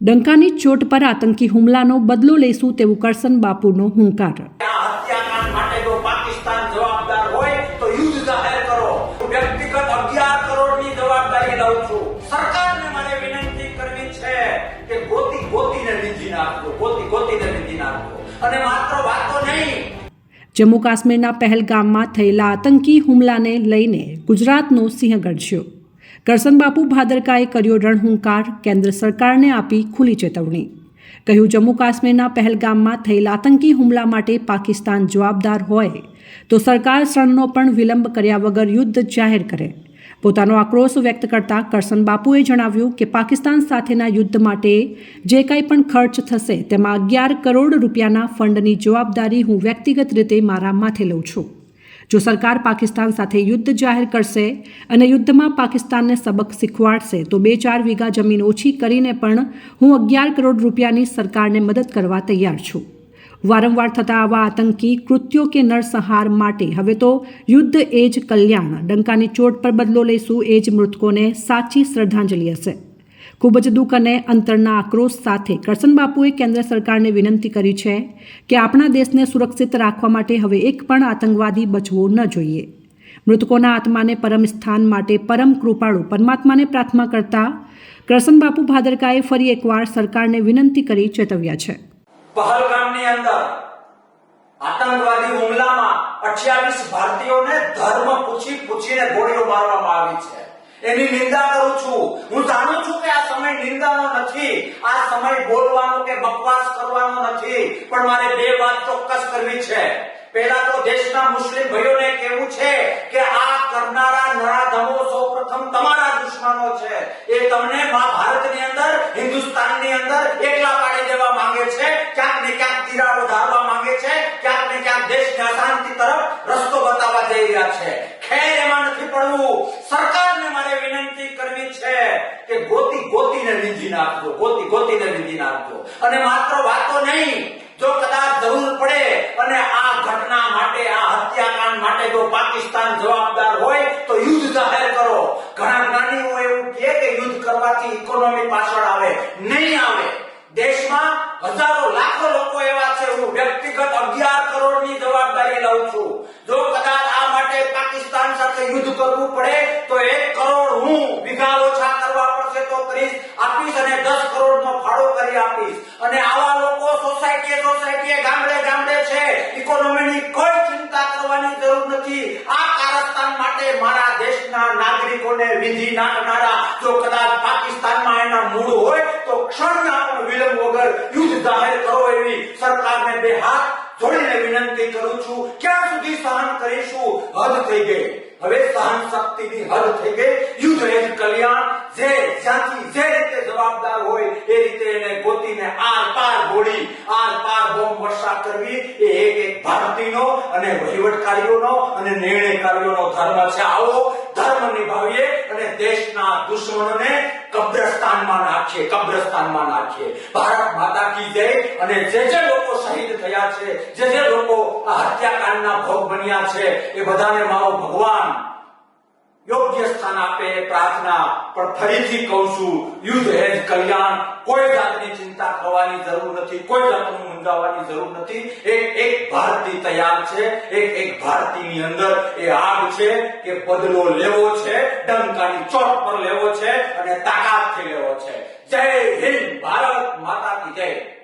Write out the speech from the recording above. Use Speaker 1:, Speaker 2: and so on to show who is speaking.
Speaker 1: ડંકાની ચોટ પર આતંકી હુમલાનો બદલો લેશું તેવું કરસન બાપુનો હુંકાર. જમ્મુ કાશ્મીરના પહેલગામમાં થયેલા આતંકી હુમલાને લઈને ગુજરાતનો સિંહ ગરજ્યો કરસન બાપુ ભાદરકાએ કર્યો રણહુંકાર કેન્દ્ર સરકારને આપી ખુલ્લી ચેતવણી. કહ્યું, જમ્મુ કાશ્મીરના પહેલગામમાં થયેલા આતંકી હુમલા માટે પાકિસ્તાન જવાબદાર હોય, તો સરકાર શરણનો પણ વિલંબ કર્યા વગર યુદ્ધ જાહેર કરે. પોતાનો આક્રોશ વ્યક્ત કરતા કરસન બાપુએ જણાવ્યું કે પાકિસ્તાન સાથેના યુદ્ધ માટે જે કંઈ પણ ખર્ચ થશે, તેમાં અગિયાર કરોડ રૂપિયાના ફંડની જવાબદારી હું વ્યક્તિગત રીતે મારા માથે લઉં છું. જો સરકાર પાકિસ્તાન સાથે યુદ્ધ જાહેર કરશે અને યુદ્ધમાં પાકિસ્તાનને સબક શીખવાડશે, તો બે ચાર વીઘા જમીન ઓછી કરીને પણ હું અગિયાર કરોડ રૂપિયાની સરકારને મદદ કરવા તૈયાર છું. વારંવાર થતા આવા આતંકી, કૃત્યો કે નરસંહાર માટે હવે તો યુદ્ધ એ જ કલ્યાણ. ડંકાની ચોટ પર બદલો લઈશું એ જ મૃતકોને સાચી શ્રદ્ધાંજલિ હશે. ખૂબ જ દુઃખ અને અંતરના આક્રોશ સાથે કરસન બાપુએ કેન્દ્ર સરકારને વિનંતી કરી છે કે આપણા દેશને સુરક્ષિત રાખવા માટે હવે એક પણ આતંકવાદી બચવો ન જોઈએ. મૃતકોના આત્માને પરમ સ્થાન માટે પરમ કૃપાળુ પરમાત્માને પ્રાર્થના કરતા કરસન બાપુ ભાદરકાએ ફરી એકવાર સરકારને વિનંતી કરી ચેતવ્યા છે.
Speaker 2: પહલગામની અંદર આતંકવાદી હુમલામાં 28 ભારતીયોને ધર્મ પૂછી પૂછીને ગોળીઓ મારવામાં આવી છે. એની નિંદા કરું છું. હું જાણું છું કે આ સમય નિંદાનો નથી. આ સમય બોલવાનો કે બકવાસ કરવાનો નથી. પણ મારે બે વાત ચોક્કસ કરવી છે. પહેલા તો દેશના મુસ્લિમ ભાઈઓને કહેવું છે કે આ કરનારા નરાધમો સૌપ્રથમ તમારા દુશ્મનો છે. એ તમને મા ભારતની અંદર, હિન્દુસ્તાનની અંદર એકલા પાડી દેવા માંગે છે ક્યાંક ને ક્યાંક તિરાડો ધારવા માંગે છે ક્યાંક ને ક્યાંક દેશને અશાંતિ તરફ રસ્તો બતાવવા જઈ રહ્યા છે ખેર એમાં નથી પડવું સરકારને મારે વિનંતી કરવી છે કે ગોતી ગોતીને વિધિ નાખજો, ગોતી ગોતીને વિધિ નાખજો. અને માત્ર વાતો નહીં, જો કદાચ જરૂર પડે અને આ ઘટના માટે, આ હત્યાકાંડ માટે જો પાકિસ્તાન જવાબદાર હોય, તો યુદ્ધ જાહેર કરો. ઘણા જ્ઞાનીઓ એવું કહે કે યુદ્ધ કરવાથી ઇકોનોમી પાછળ આવે, નહીં આવે. દેશમાં હજારો લાખો લોકો એવા છે, હું વ્યક્તિગત અગિયાર કરોડની જવાબદારી લઉં છું. જો કદાચ આ માટે પાકિસ્તાન સાથે યુદ્ધ કરવું પડે, તો એક કરોડ હું વિઘા ઓછા કરીશ આપીશ અને દસ કરોડનો ફાળો કરી આપીશ. અને આવા લોકો સોસાયટી સોસાયટી ગામડે ગામડે છે. ઇકોનોમીની કોઈ ચિંતા કરવાની જરૂર નથી. આ કારસ્તાન માટે મારા દેશના નાગરિકોને વિધિ નાખનારા, જો કદાચ પાકિસ્તાનમાં એના મૂળ હોય, તો ક્ષણના પણ વિલંબ વગર યુદ્ધ જાહેર કરો એવી સરકારને બે હાથ જોડીને વિનંતી કરું છું. ક્યાં સુધી સહન હદ થઈ ગઈ. હવે સહન શક્તિની હદ થઈ ગઈ. યુદ્ધ એ કલ્યાણ. જે જ્યાંથી જે રીતે જવાબદાર હોય એ રીતે એને ગોતીને આર પાર ગોળી આર પાર બોમ્બ વર્ષા કરવી એ એક એક ભારતીનો અને વહીવટકારીઓનો અને નિર્ણયકારીઓનો ધર્મ છે. આવો ધર્મ નિભાવીએ અને દેશના દુશ્મનોને કબ્રસ્તાનમાં નાખીએ કબ્રસ્તાનમાં નાખીએ. ભારત માતા કી જય અને જે જે લોકો શહીદ થયા છે, જે જે લોકો આ હત્યાકાંડના ભોગ બન્યા છે, એ બધાને મારો ભગવાન યોગ્ય સ્થાન આપે પ્રાર્થના. પણ ફરીથી કહું છું, યુદ્ધ હે જ કલ્યાણ. કોઈ જાતની ચિંતા કરવાની જરૂર નથી, કોઈ જાતનું મૂંઝાવાની જરૂર નથી. એક એક ભારતી તૈયાર છે, એક એક ભારતીની અંદર એ આગ છે કે બદલો લેવો છે, ડંકાની ચોટ પર લેવો છે અને તાકાતથી લેવો છે. જય હિન્દ, ભારત માતા કી જય.